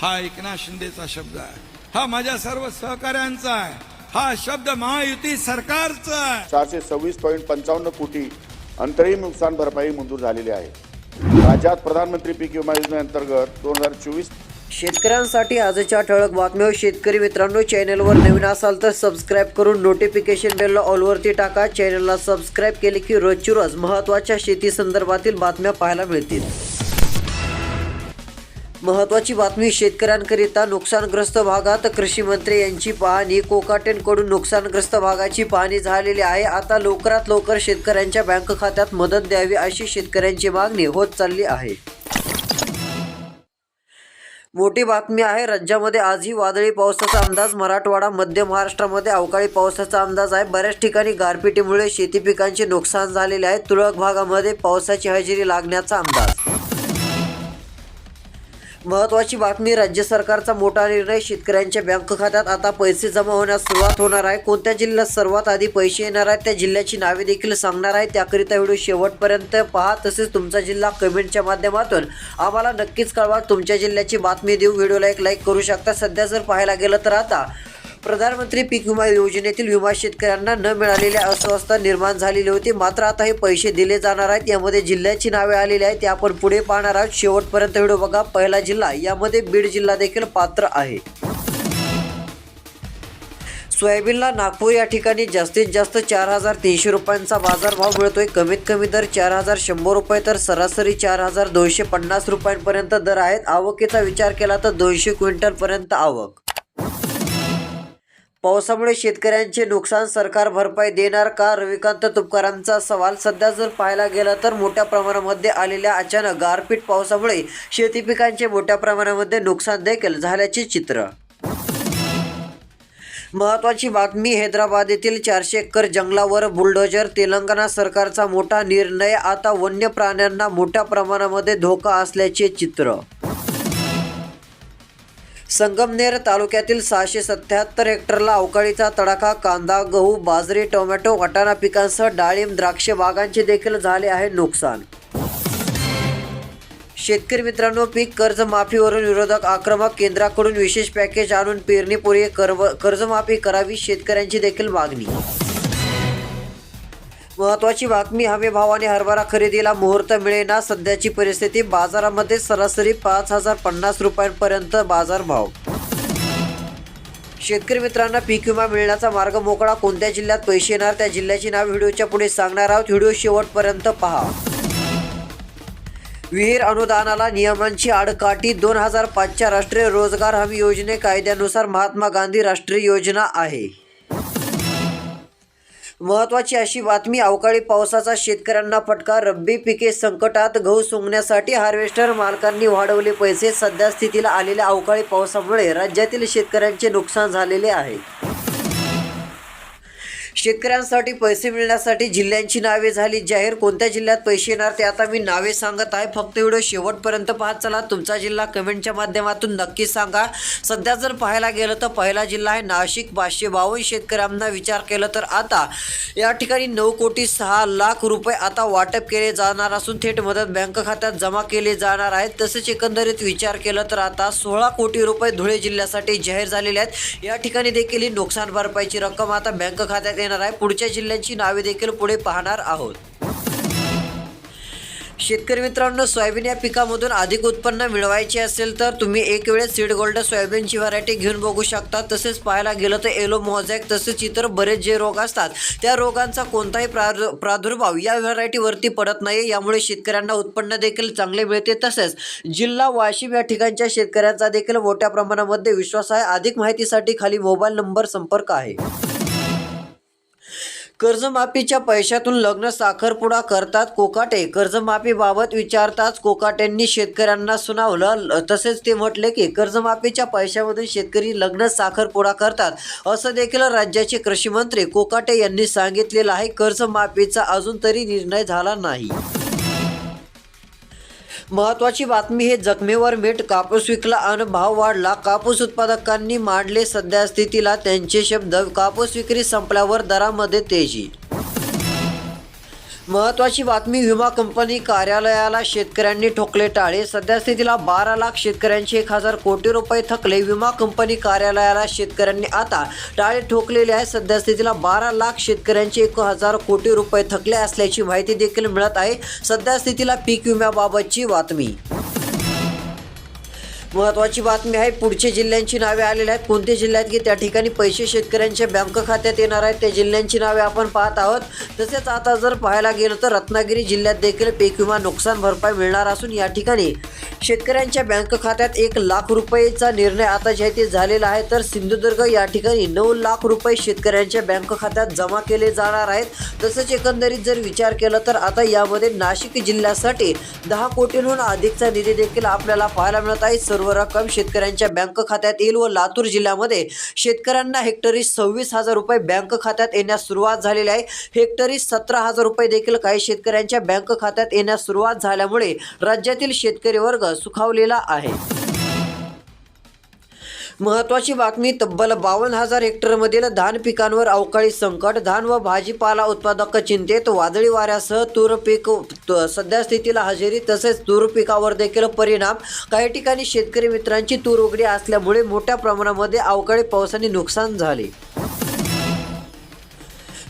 हा एकनाथ शिंदेचा शब्द आहे. हा माझ्या सर्व सहकाऱ्यांचा आहे. हा शब्द महायुती सरकारचा आहे. चारशे सव्वीस पॉईंट पंचावन्न कोटी अंतरिम नुकसान भरपाई मंजूर झालेली आहे. राज्यात प्रधानमंत्री पीक विमा योजनेअंतर्गत दोन हजार चोवीस शेतकऱ्यांसाठी आजच्या ठळक बातम्या शेतकरी मित्रांनो चॅनलवर नवीन असाल तर सबस्क्राईब करून नोटिफिकेशन बेलला ऑलवरती टाका. चॅनलला सबस्क्राईब केले की रोजची रोज महत्त्वाच्या शेती संदर्भातील बातम्या पाहायला मिळतील. महत्त्वाची बातमी शेतकऱ्यांकरिता नुकसानग्रस्त भागात कृषी मंत्री यांची पाहणी कोकाटेंकडून नुकसानग्रस्त भागाची पाहणी झालेली आहे. आता लवकरात लवकर शेतकऱ्यांच्या बँक खात्यात मदत द्यावी अशी शेतकऱ्यांची मागणी होत चालली आहे. मोठी बातमी आहे राज्यामध्ये आजही वादळी पावसाचा अंदाज मराठवाडा मध्य महाराष्ट्रामध्ये अवकाळी पावसाचा अंदाज आहे. बऱ्याच ठिकाणी गारपिटीमुळे शेती पिकांचे नुकसान झालेले आहे. तुरळक भागामध्ये पावसाची हजेरी लागण्याचा अंदाज महत्वाची बातमी राज्य सरकारचा मोठा निर्णय शेतकऱ्यांच्या बँक खात्यात आता पैसे जमा होण्यास सुरुवात होणार आहे. कोणत्या जिल्ह्यात सर्वात आधी पैसे येणार आहेत त्या जिल्ह्याची नावे देखील सांगणार आहे. त्याकरिता व्हिडिओ शेवटपर्यंत पहा. तसेच तुमचा जिल्हा कमेंटच्या माध्यमातून आम्हाला नक्कीच कळवा. तुमच्या जिल्ह्याची बातमी देऊ व्हिडिओला एक लाईक करू शकता. सध्या जर पाहायला गेलं तर आता प्रधानमंत्री पीक विमा योजनेतील विमा शेतकऱ्यांना न मिळालेल्या अस्वस्थता निर्माण झालेली होती. मात्र आता हे पैसे दिले जाणार आहेत. यामध्ये जिल्ह्याची नावे आलेली आहेत. ते आपण पुढे पाहणार आहोत. शेवटपर्यंत व्हिडिओ बघा. पहिला जिल्हा यामध्ये बीड जिल्हा देखील पात्र आहे. सोयाबीनला नागपूर या ठिकाणी जास्तीत जास्त चार हजार तीनशे रुपयांचा बाजारभाव मिळतोय. कमीत कमी दर चार हजार शंभर रुपये तर सरासरी चार हजार दोनशे पन्नास रुपयांपर्यंत दर आहेत. आवकेचा विचार केला तर दोनशे क्विंटलपर्यंत आवक. पावसामुळे शेतकऱ्यांचे नुकसान सरकार भरपाई देणार का? रविकांत तुपकरांचा सवाल सध्या जर पाहायला गेला तर मोठ्या प्रमाणामध्ये आलेल्या अचानक गारपीट पावसामुळे शेती पिकांचे मोठ्या प्रमाणामध्ये नुकसान देखील झाल्याचे चित्र. महत्वाची बातमी हैदराबाद येथील चारशे एकर जंगलावर बुलडोजर तेलंगणा सरकारचा मोठा निर्णय आता वन्य प्राण्यांना मोठ्या प्रमाणामध्ये धोका असल्याचे चित्र. संगमनेर तालुक्यातील सहाशे सत्याहत्तर हेक्टरला अवकाळीचा तडाखा कांदा गहू बाजरी टोमॅटो वाटाणा पिकांसह डाळिंब द्राक्ष बागांचे देखील झाले आहे नुकसान. शेतकरी मित्रांनो पीक कर्जमाफीवरून विरोधक आक्रमक केंद्राकडून विशेष पॅकेज आणून पेरणीपूर्वी कर्व कर्जमाफी करावी शेतकऱ्यांची देखील मागणी. महत्वाची बातमी हमी भावाने हरभरा खरेदीला मुहूर्त मिळेना सध्याची परिस्थिती बाजारामध्ये सरासरी पाच हजार पन्नास रुपयांपर्यंत बाजारभाव. शेतकरी मित्रांना पीक विमा मिळण्याचा मार्ग मोकळा कोणत्या जिल्ह्यात पैसे येणार त्या जिल्ह्याची नाव व्हिडिओच्या पुढे सांगणार आहोत. व्हिडिओ शेवटपर्यंत पहा. विहीर अनुदानाला नियमांची आडकाठी दोन हजार पाचच्या राष्ट्रीय रोजगार हमी योजने कायद्यानुसार महात्मा गांधी राष्ट्रीय योजना आहे. महत्वाची अशी बातमी अवकाळी पावसाचा शेतकऱ्यांना फटका रब्बी पिके संकटात गहू सोंगण्यासाठी हार्वेस्टर मालकांनी वाढवले पैसे सध्या स्थितीला आलेल्या अवकाळी पावसामुळे राज्यातील शेतकऱ्यांचे नुकसान झालेले आहे. शेतकऱ्यांसाठी पैसे मिळण्यासाठी जिल्ह्यांची नावे झाली. जाहीर कोणत्या जिल्ह्यात पैसे येणार ते आता मी नावे सांगत आहे. फक्त व्हिडिओ शेवटपर्यंत पाहत चला. तुमचा जिल्हा कमेंटच्या माध्यमातून नक्की सांगा. सध्या जर पाहायला गेलं तर पहिला जिल्हा आहे नाशिक. पाचशे बावन्न शेतकऱ्यांना विचार केलं तर आता या ठिकाणी नऊ कोटी सहा लाख रुपये आता वाटप केले जाणार असून थेट मदत बँक खात्यात जमा केले जाणार आहेत. तसेच एकंदरीत विचार केलं तर आता सोळा कोटी रुपये धुळे जिल्ह्यासाठी जाहीर झालेले आहेत. या ठिकाणी देखील ही नुकसान भरपाईची रक्कम आता बँक खात्यात येणार आहे. पुढच्या जिल्ह्यांची नावे देखील पुढे पाहणार आहोत. शेतकरी मित्रांनो सोयाबीन या पिकामधून अधिक उत्पन्न मिळवायचे असेल तर तुम्ही एक वेळेस सीड गोल्ड सोयाबीनची व्हरायटी घेऊन बघू शकता. तसेच पाहायला गेलं तर एलो मोझॅक तसेच इतर बरेच जे रोग असतात त्या रोगांचा कोणताही प्रादु प्रादुर्भाव या व्हरायटीवरती पडत नाही यामुळे शेतकऱ्यांना उत्पन्न देखील चांगले मिळते. तसेच जिल्हा वाशिम या ठिकाणच्या शेतकऱ्यांचा देखील मोठ्या प्रमाणामध्ये विश्वास आहे. अधिक माहितीसाठी खाली मोबाईल नंबर संपर्क आहे. कर्जमाफीच्या पैशातून लग्न साखरपुडा करतात कोकाटे. कर्जमाफीबाबत विचारताच कोकाटेंनी शेतकऱ्यांना सुनावलं. ल- तसेच ते म्हटले की कर्जमाफीच्या पैशामधून शेतकरी लग्न साखरपुडा करतात असं देखील राज्याचे कृषी मंत्री कोकाटे यांनी सांगितलेलं आहे. कर्जमाफीचा अजून तरी निर्णय झाला नाही. महत्वाची बातमी हे जखमेवर मीठ कापूस विकला आणि भाव वाढला. कापूस उत्पादकांनी मांडले सध्या स्थितीला त्यांचे शब्द कापूस विक्री संपल्यावर दरामध्ये तेजी महत्वाची बातमी विमा कंपनी कार्यालयाला शेतकऱ्यांनी ठोकले टाळे. सध्या स्थितीला बारा लाख शेतकऱ्यांचे एक हजार कोटी रुपये थकले. विमा कंपनी कार्यालयाला शेतकऱ्यांनी आता टाळे ठोकलेले आहे सध्या स्थितीला बारा लाख शेतकऱ्यांचे एक हजार कोटी रुपये थकले असल्याची माहिती देखील मिळत आहे. सध्या स्थितीला पीक विम्याबाबतची बातमी. महत्वाची बातमी आहे पुढच्या जिल्ह्यांची नावे आलेली आहेत. कोणत्या जिल्ह्यात की त्या ठिकाणी पैसे शेतकऱ्यांच्या बँक खात्यात येणार आहेत त्या जिल्ह्यांची नावे आपण पाहत आहोत. तसेच आता जर पाहायला गेलं तर रत्नागिरी जिल्ह्यात देखील पीक विमा नुकसान भरपाई मिळणार असून या ठिकाणी शेतकऱ्यांच्या बँक खात्यात एक लाख रुपयेचा निर्णय आता जे आहे ते झालेला आहे. तर सिंधुदुर्ग या ठिकाणी नऊ लाख रुपये शेतकऱ्यांच्या बँक खात्यात जमा केले जाणार आहेत. तसंच एकंदरीत जर विचार केला तर आता यामध्ये नाशिक जिल्ह्यासाठी दहा कोटींहून अधिकचा निधी देखील आपल्याला पाहायला मिळत आहे. सर्व रक्कम शेतकऱ्यांच्या बँक खात्यात येईल व लातूर जिल्ह्यामध्ये शेतकऱ्यांना हेक्टरी सव्वीस हजार रुपये बँक खात्यात येण्यास सुरुवात झालेली आहे. हेक्टरी सतरा हजार रुपये देखील काही शेतकऱ्यांच्या बँक खात्यात येण्यास सुरुवात झाल्यामुळे राज्यातील शेतकरी वर्ग सुखावलेला आहे. महत्वाची बातमी तब्बल बावन्न हजार हेक्टरमधील धान पिकांवर अवकाळी संकट धान व भाजीपाला उत्पादक चिंतेत वादळी वाऱ्यासह तूर पीक त- सध्या स्थितीला हजेरी तसेच तूर पिकावर देखील परिणाम. काही ठिकाणी शेतकरी मित्रांची तूर उघडी असल्यामुळे मोठ्या प्रमाणामध्ये अवकाळी पावसाने नुकसान झाले.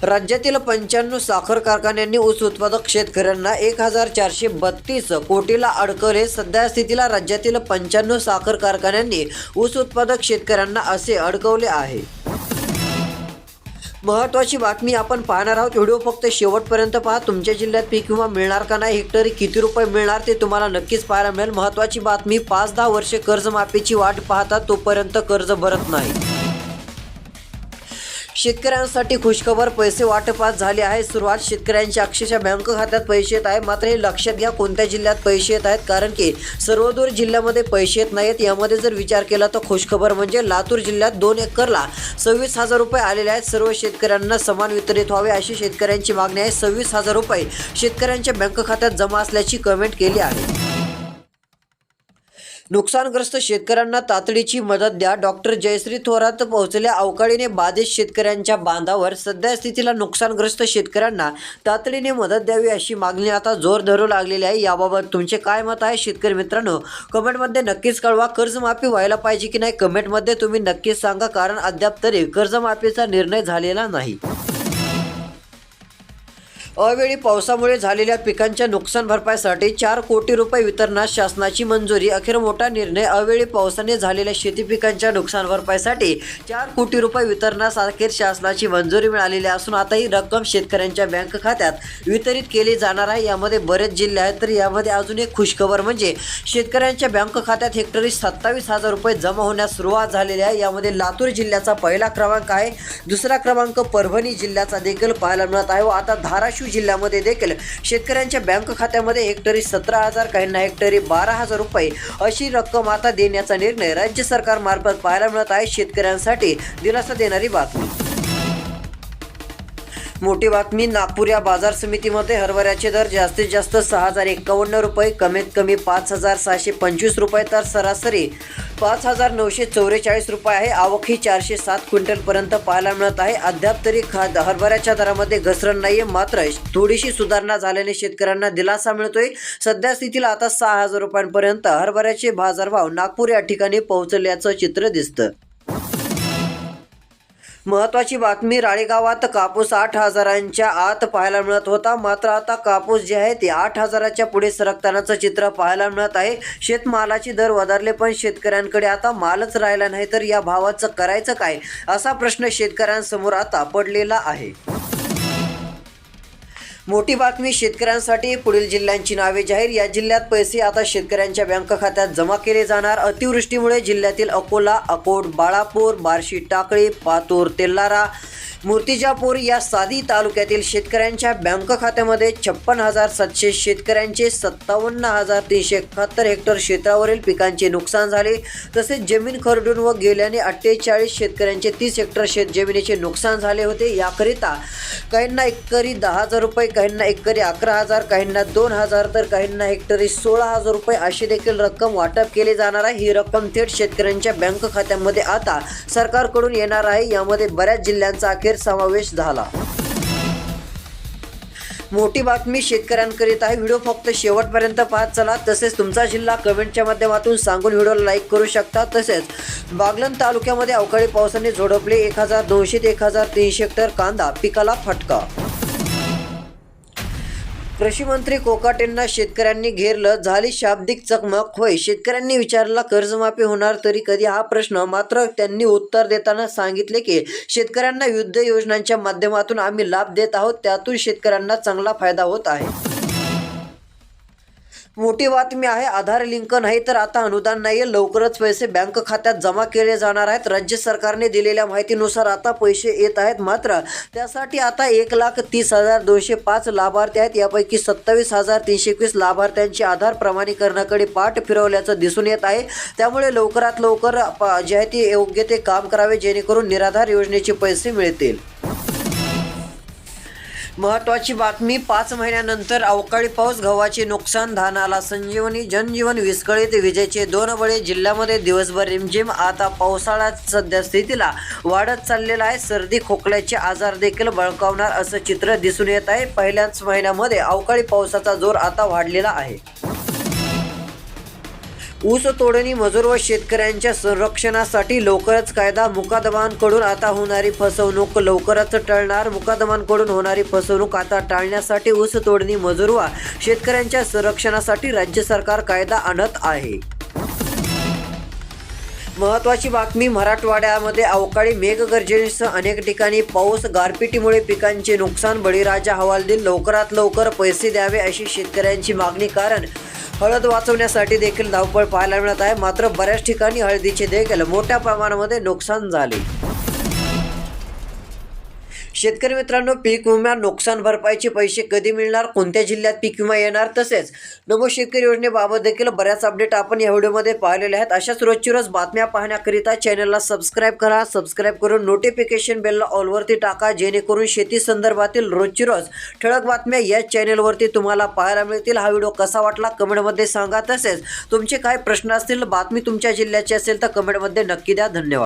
राज्यातील पंच्याण्णव साखर कारखान्यांनी ऊस उत्पादक शेतकऱ्यांना एक हजार चारशे बत्तीस कोटीला अडकवले सध्या स्थितीला राज्यातील पंच्याण्णव साखर कारखान्यांनी ऊस उत्पादक शेतकऱ्यांना असे अडकवले आहे. महत्वाची बातमी आपण पाहणार आहोत. व्हिडिओ फक्त शेवटपर्यंत पहा. तुमच्या जिल्ह्यात पीक विमा मिळणार का नाही? हेक्टरी किती रुपये मिळणार ते तुम्हाला नक्कीच पाहायला मिळेल. महत्वाची बातमी पाच दहा वर्षे कर्जमाफीची वाट पाहता तोपर्यंत कर्ज भरत नाही. शेतकऱ्यांसाठी खुशखबर पैसे वाटपात झाले आहे. सुरुवात शेतकऱ्यांच्या अक्षरशः बँक खात्यात पैसे येत आहे. मात्र हे लक्षात घ्या कोणत्या जिल्ह्यात पैसे येत आहेत. कारण की सर्वदूर जिल्ह्यामध्ये पैसे येत नाहीत. यामध्ये जर विचार केला तर खुशखबर म्हणजे लातूर जिल्ह्यात दोन एकरला सव्वीस हजार रुपये आलेले आहेत. सर्व शेतकऱ्यांना समान वितरित व्हावे अशी शेतकऱ्यांची मागणी आहे. सव्वीस हजार रुपये शेतकऱ्यांच्या बँक खात्यात जमा असल्याची कमेंट केली आहे. नुकसानग्रस्त शेतकऱ्यांना तातडीची मदत द्या. डॉक्टर जयश्री थोरात पोहोचल्या. अवकाळीने बाधित शेतकऱ्यांच्या बांधावर सध्या स्थितीला नुकसानग्रस्त शेतकऱ्यांना तातडीने मदत द्यावी अशी मागणी आता जोर धरू लागलेली आहे. याबाबत तुमचे काय मत आहे? शेतकरी मित्रांनो कमेंटमध्ये नक्कीच कळवा. कर्जमाफी व्हायला पाहिजे की नाही? कमेंटमध्ये तुम्ही नक्कीच सांगा. कारण अद्याप तरी कर्जमाफीचा निर्णय झालेला नाही. अवेळी पावसामुळे झालेल्या पिकांच्या नुकसान भरपाईसाठी चार कोटी रुपये वितरणास शासनाची मंजुरी. अखेर मोठा निर्णय अवेळी पावसाने झालेल्या शेती पिकांच्या नुकसान भरपाईसाठी चार कोटी रुपये वितरणास अखेर शासनाची मंजुरी मिळालेली असून आता ही रक्कम शेतकऱ्यांच्या बँक खात्यात वितरित केली जाणार आहे. यामध्ये बरेच जिल्हे आहेत तर यामध्ये अजून एक खुशखबर म्हणजे शेतकऱ्यांच्या बँक खात्यात हेक्टरी सत्तावीस हजार रुपये जमा होण्यास सुरुवात झालेली आहे. यामध्ये लातूर जिल्ह्याचा पहिला क्रमांक आहे. दुसरा क्रमांक परभणी जिल्ह्याचा देखील पाहायला मिळत आहे व आता धाराशिव जिल्ह्यामध्ये देखील शेतकऱ्यांच्या बँक खात्यामध्ये हेक्टरी सतरा हजार काहींना हेक्टरी बारा हजार रुपये अशी रक्कम आता देण्याचा निर्णय राज्य सरकारमार्फत पाहायला मिळत आहे. शेतकऱ्यांसाठी दिलासा देणारी बातमी. मोठी बातमी नागपूर या बाजार समितीमध्ये हरभऱ्याचे दर जास्तीत जास्त सहा हजार एक्कावन्न रुपये कमीत कमी पाच हजार सहाशे पंचवीस रुपये तर सरासरी पाच हजार नऊशे चौवेचाळीस रुपये आहे. आवक ही चारशे सात क्विंटलपर्यंत पाहायला मिळत आहे. अद्याप तरी खाद हरभऱ्याच्या दरामध्ये घसरण नाही आहे मात्र थोडीशी सुधारणा झाल्याने शेतकऱ्यांना दिलासा मिळतोय. सध्या स्थितीला आता सहा हजार रुपयांपर्यंत हरभऱ्याचे बाजारभाव नागपूर या ठिकाणी पोहोचल्याचं चित्र दिसतं. महत्वाची बातमी राळेगावात कापूस आठ हजारांच्या आत पाहायला मिळत होता. मात्र आता कापूस जे आहे ते आठ हजाराच्या पुढे सरकतानाचं चित्र पाहायला मिळत आहे. शेतमालाचे दर वधारले पण शेतकऱ्यांकडे आता मालच राहिला नाही तर या भावाचं करायचं काय? असा प्रश्न शेतकऱ्यांसमोर आता पडलेला आहे. मोठी बातमी शेतकऱ्यांसाठी पुढील जिल्ह्यांची नावे जाहीर. या जिल्ह्यात पैसे आता शेतकऱ्यांच्या बँक खात्यात जमा केले जाणार. अतिवृष्टीमुळे जिल्ह्यातील अकोला अकोट बाळापूर बार्शी टाकळी पातूर तेल्लारा मूर्तिजापूर या सादी तालुक्यातील शेतकऱ्यांच्या बँक खात्यामध्ये छप्पन हजार सातशे शेतकऱ्यांचे सत्तावन्न हजार तीनशे एकाहत्तर हेक्टर क्षेत्रावरील पिकांचे नुकसान झाले. तसेच जमीन खरडून व गेल्याने अठ्ठेचाळीस शेतकऱ्यांचे तीस हेक्टर शेत जमिनीचे नुकसान झाले होते. याकरिता काहींना एकरी दहा हजार रुपये काहींना एकरी अकरा हजार काहींना दोन हजार तर काहींना हेक्टरी सोळा हजार रुपये अशी देखील रक्कम वाटप केली जाणार आहे. ही रक्कम थेट शेतकऱ्यांच्या बँक खात्यामध्ये आता सरकारकडून येणार आहे. यामध्ये बऱ्याच जिल्ह्यांचा अखेर समावेश झाला. मोठी बातमी शेतकऱ्यांकरिता आहे. व्हिडिओ फक्त शेवटपर्यंत पाहत चला. तसेच तुमचा जिल्हा कमेंटच्या माध्यमातून सांगून व्हिडिओला लाईक करू शकता. तसेच बागलन तालुक्यामध्ये अवकाळी पावसाने झोडपले एक हजार दोनशे ते एक हजार तीनशे हेक्टर कांदा. पिकाला फटका. कृषीमंत्री कोकाटेंना शेतकऱ्यांनी घेरलं झाली शाब्दिक चकमक. होय शेतकऱ्यांनी विचारला कर्जमाफी होणार तरी कधी? हा प्रश्न मात्र त्यांनी उत्तर देताना सांगितले की शेतकऱ्यांना युद्ध योजनांच्या माध्यमातून आम्ही लाभ देत आहोत त्यातून शेतकऱ्यांना चांगला फायदा होत आहे. मोठी बातमी आहे आधार लिंक नाही तर आता अनुदान नाहीये. लवकरच पैसे बँक खात्यात जमा केले जाणार आहेत. राज्य सरकारने दिलेल्या माहितीनुसार आता पैसे येत आहेत. मात्र त्यासाठी आता एक लाख तीस हजार दोनशे पाच लाभार्थी आहेत. यापैकी सत्तावीस हजार तीनशे एकवीस लाभार्थ्यांची आधार प्रमाणीकरणाकडे पाठ फिरवल्याचं दिसून येत आहे. त्यामुळे लवकरात लवकर जे आहे ते योग्य ते काम करावे जेणेकरून निराधार योजनेचे पैसे मिळतील. महत्वाची बातमी पाच महिन्यानंतर अवकाळी पाऊस गव्हाचे नुकसान धानाला संजीवनी जनजीवन विस्कळीत विजेचे दोन बळे जिल्ह्यामध्ये दिवसभर रिमझिम आता पावसाळ्यात सध्या स्थितीला वाढत चाललेला आहे. सर्दी खोकल्याचे आजार देखील बळकावणार असं चित्र दिसून येत आहे. पहिल्याच महिन्यामध्ये अवकाळी पावसाचा जोर आता वाढलेला आहे. ऊस तोडणी मजूर व शेतकऱ्यांच्या संरक्षणासाठी लवकरच कायदा मुकादमांकडून आता होणारी फसवणूक लवकरच टळणार. मुकादमांकडून होणारी फसवणूक आता टाळण्यासाठी ऊस तोडणी मजूर व शेतकऱ्यांच्या संरक्षणासाठी राज्य सरकार कायदा आणत आहे. महत्वाची बातमी मराठवाड्यामध्ये अवकाळी मेघगर्जनेसह अनेक ठिकाणी पाऊस. गारपिटीमुळे पिकांचे नुकसान बळीराजा हवालदिल लवकरात लवकर पैसे द्यावे अशी शेतकऱ्यांची मागणी कारण हळद वाचवण्यासाठी देखील धावपळ पाहायला मिळत आहे. मात्र बऱ्याच ठिकाणी हळदीचे देखील मोठ्या प्रमाणामध्ये नुकसान झाले. शेतकरी मित्रांनो पीक विमा नुकसान भरपाईचे पैसे कधी मिळणार कोणत्या जिल्ह्यात पीक विमा येणार तसेच नमो शेतकरी योजनेबाबत देखील बऱ्याच अपडेट आपण या व्हिडिओमध्ये पाहिलेले आहेत. अशाच रोजची रोज बातम्या पाहण्याकरिता चॅनलला सबस्क्राईब करा. सबस्क्राईब करून नोटिफिकेशन बेलला ऑलवरती टाका जेणेकरून शेती संदर्भातील रोजची रोज ठळक बातम्या या चॅनलवरती तुम्हाला पाहायला मिळतील. हा व्हिडिओ कसा वाटला कमेंटमध्ये सांगा. तसेच तुमचे काय प्रश्न असतील बातमी तुमच्या जिल्ह्याची असेल तर कमेंटमध्ये नक्की द्या. धन्यवाद.